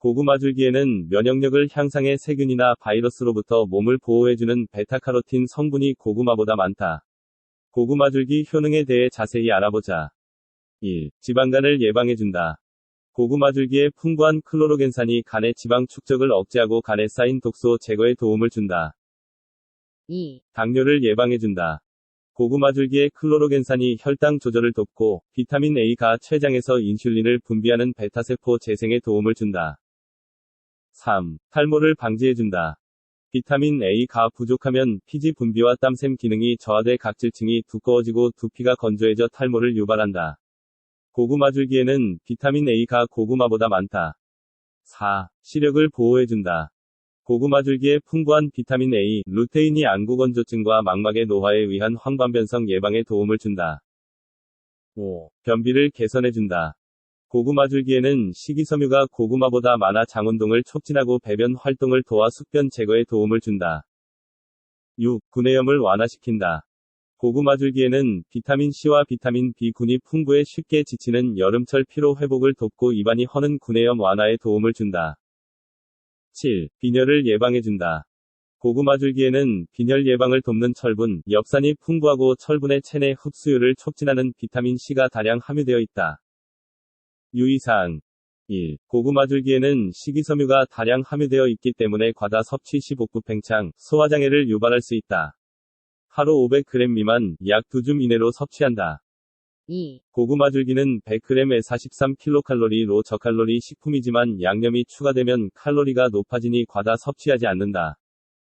고구마 줄기에는 면역력을 향상해 세균이나 바이러스로부터 몸을 보호해주는 베타카로틴 성분이 고구마보다 많다. 고구마 줄기 효능에 대해 자세히 알아보자. 1. 지방간을 예방해준다. 고구마 줄기에 풍부한 클로로겐산이 간의 지방 축적을 억제하고 간에 쌓인 독소 제거에 도움을 준다. 2. 당뇨를 예방해준다. 고구마 줄기의 클로로겐산이 혈당 조절을 돕고 비타민 A가 췌장에서 인슐린을 분비하는 베타세포 재생에 도움을 준다. 3. 탈모를 방지해준다. 비타민 A가 부족하면 피지 분비와 땀샘 기능이 저하돼 각질층이 두꺼워지고 두피가 건조해져 탈모를 유발한다. 고구마 줄기에는 비타민 A가 고구마보다 많다. 4. 시력을 보호해준다. 고구마 줄기에 풍부한 비타민 A, 루테인이 안구 건조증과 망막의 노화에 의한 황반변성 예방에 도움을 준다. 5. 변비를 개선해준다. 고구마 줄기에는 식이섬유가 고구마보다 많아 장운동을 촉진하고 배변 활동을 도와 숙변 제거에 도움을 준다. 6. 구내염을 완화시킨다. 고구마 줄기에는 비타민 C와 비타민 B군이 풍부해 쉽게 지치는 여름철 피로 회복을 돕고 입안이 허는 구내염 완화에 도움을 준다. 7. 빈혈을 예방해준다. 고구마 줄기에는 빈혈 예방을 돕는 철분, 엽산이 풍부하고 철분의 체내 흡수율을 촉진하는 비타민 C가 다량 함유되어 있다. 유의사항 1. 고구마 줄기에는 식이섬유가 다량 함유되어 있기 때문에 과다 섭취 시 복부 팽창, 소화장애를 유발할 수 있다. 하루 500g 미만, 약 2줌 이내로 섭취한다. 2. 고구마 줄기는 100g에 43kcal로 저칼로리 식품이지만 양념이 추가되면 칼로리가 높아지니 과다 섭취하지 않는다.